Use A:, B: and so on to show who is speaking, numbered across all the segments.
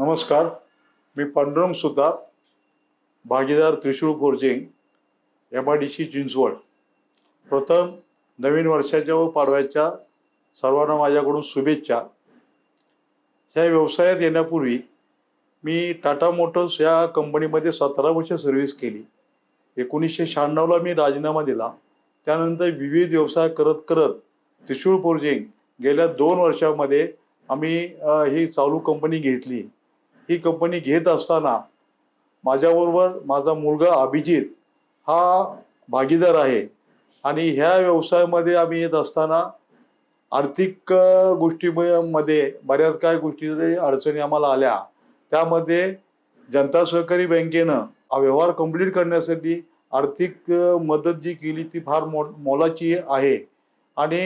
A: नमस्कार. मी पांडुरंग सुतार भागीदार Trishul forging M I D C Chinchwad. प्रथम नवीन वर्षाच्या व पाडव्याच्या सर्वांना माझ्याकडून शुभेच्छा. ह्या व्यवसायात येण्यापूर्वी मी टाटा मोटर्स या कंपनीमध्ये सतरा वर्ष सर्व्हिस केली. एकोणीसशे शहाण्णवला मी राजीनामा दिला. त्यानंतर विविध व्यवसाय करत करत त्रिशूळ फोर्जिंग गेल्या दोन वर्षामध्ये आम्ही ही चालू कंपनी घेतली. ही कंपनी घेत असताना माझ्याबरोबर माझा मुलगा अभिजित हा भागीदार आहे. आणि ह्या व्यवसायामध्ये आम्ही येत असताना आर्थिक गोष्टीमध्ये बऱ्याच काय गोष्टी अडचणी आम्हाला आल्या. त्यामध्ये जनता सहकारी बँकेनं हा व्यवहार कंप्लीट करण्यासाठी आर्थिक मदत जी केली ती फार मो मोलाची आहे. आणि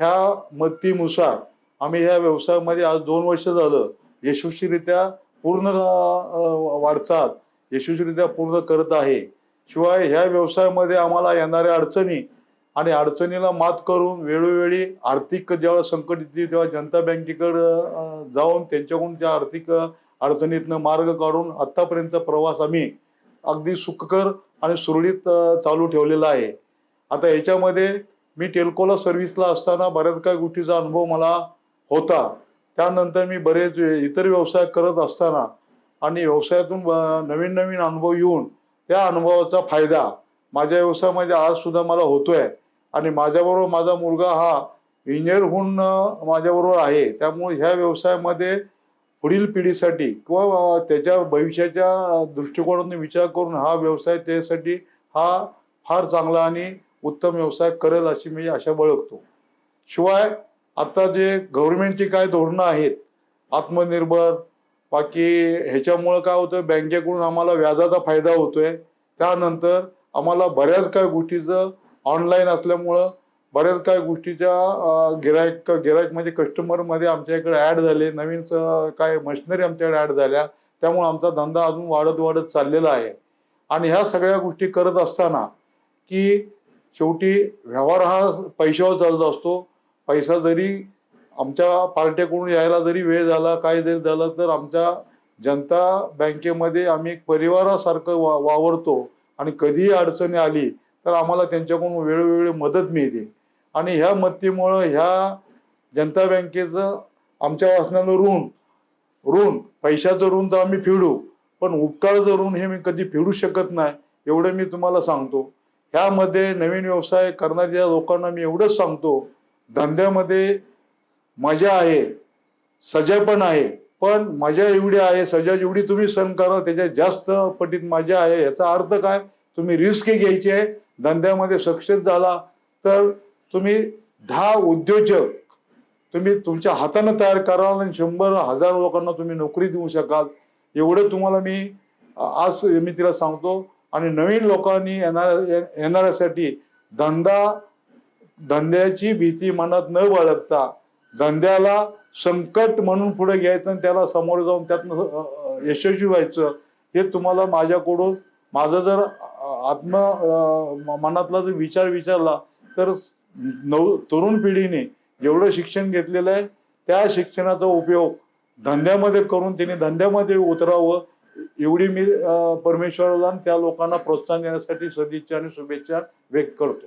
A: ह्या मदतीनुसार आम्ही ह्या व्यवसायामध्ये आज दोन वर्ष झालं यशस्वीरित्या पूर्ण वाटचाल यशस्वीरित्या पूर्ण करत आहे. शिवाय ह्या व्यवसायामध्ये आम्हाला येणाऱ्या अडचणी आणि अडचणीला मात करून वेळोवेळी आर्थिक जेव्हा संकट येते तेव्हा जनता बँकेकडं जाऊन त्यांच्याकडून त्या आर्थिक अडचणीतनं मार्ग काढून आत्तापर्यंतचा प्रवास आम्ही अगदी सुखकर आणि सुरळीत चालू ठेवलेला आहे. आता याच्यामध्ये मी टेल्कोला सर्व्हिसला असताना बऱ्याच काही गोष्टीचा अनुभव मला होता. त्यानंतर मी बरेच इतर व्यवसाय करत असताना आणि व्यवसायातून नवीन नवीन अनुभव येऊन त्या अनुभवाचा फायदा माझ्या व्यवसायामध्ये आज सुद्धा मला होतोय. आणि माझ्याबरोबर माझा मुलगा हा इंजिनियर होऊन माझ्याबरोबर आहे. त्यामुळे ह्या व्यवसायामध्ये पुढील पिढीसाठी किंवा त्याच्या भविष्याच्या दृष्टिकोनातून विचार करून हा व्यवसाय त्यासाठी हा फार चांगला आणि उत्तम व्यवसाय करेल अशी मी आशा बाळगतो. शिवाय आता जे गव्हर्नमेंटची काय धोरणं आहेत आत्मनिर्भर बाकी ह्याच्यामुळं काय होतं बँकेकडून आम्हाला व्याजाचा फायदा होतोय. त्यानंतर आम्हाला बऱ्याच काय गोष्टीचं ऑनलाईन असल्यामुळं बऱ्याच काय गोष्टीच्या गिरायक गिरायक म्हणजे कस्टमरमध्ये आमच्या इकडे ॲड झाले नवीन काय मशिनरी आमच्याकडे ॲड झाल्या. त्यामुळे आमचा धंदा अजून वाढत वाढत चाललेला आहे. आणि ह्या सगळ्या गोष्टी करत असताना की शेवटी व्यवहार हा पैशावर चालत असतो. पैसा जरी आमच्या पार्ट्याकडून यायला जरी वेळ झाला काय जरी झालं तर आमच्या जनता बँकेमध्ये आम्ही एक परिवारासारखं वा वावरतो आणि कधीही अडचणी आली तर आम्हाला त्यांच्याकडून वेळोवेळी मदत मिळते. आणि ह्या मदतीमुळं ह्या जनता बँकेचं आमच्या वाचनानं ऋण ऋण पैशाचं ऋण तर आम्ही फेडू पण उपकाराचं ऋण हे मी कधी फेडू शकत नाही एवढं मी तुम्हाला सांगतो. ह्यामध्ये नवीन व्यवसाय करणाऱ्या लोकांना मी एवढंच सांगतो धंद्यामध्ये मजा आहे सजा पण आहे पण मजा एवढी आहे सजा जेवढी तुम्ही सण करा त्याच्या जास्त पटीत मजा आहे याचा अर्थ काय? तुम्ही रिस्क घ्यायची आहे धंद्यामध्ये सक्सेस झाला तर तुम्ही दहा उद्योजक तुम्ही तुमच्या हातानं तयार कराल आणि शंभर हजार लोकांना तुम्ही नोकरी देऊ शकाल. एवढं तुम्हाला मी आज मी तिला सांगतो. आणि नवीन लोकांनी येणाऱ्या येणाऱ्यासाठी धंदा धंद्याची भीती मनात न बाळगता धंद्याला संकट म्हणून पुढे घ्यायचं आणि त्याला समोर जाऊन त्यातनं यशस्वी व्हायचं हे तुम्हाला माझ्याकडून माझं जर आत्म मनातला जर विचार विचारला तर नव तरुण पिढीने जेवढं शिक्षण घेतलेलं आहे त्या शिक्षणाचा उपयोग धंद्यामध्ये करून त्यांनी धंद्यामध्ये उतरावं एवढी मी परमेश्वराला आणि त्या लोकांना प्रोत्साहन देण्यासाठी सदिच्छा आणि शुभेच्छा व्यक्त करतो.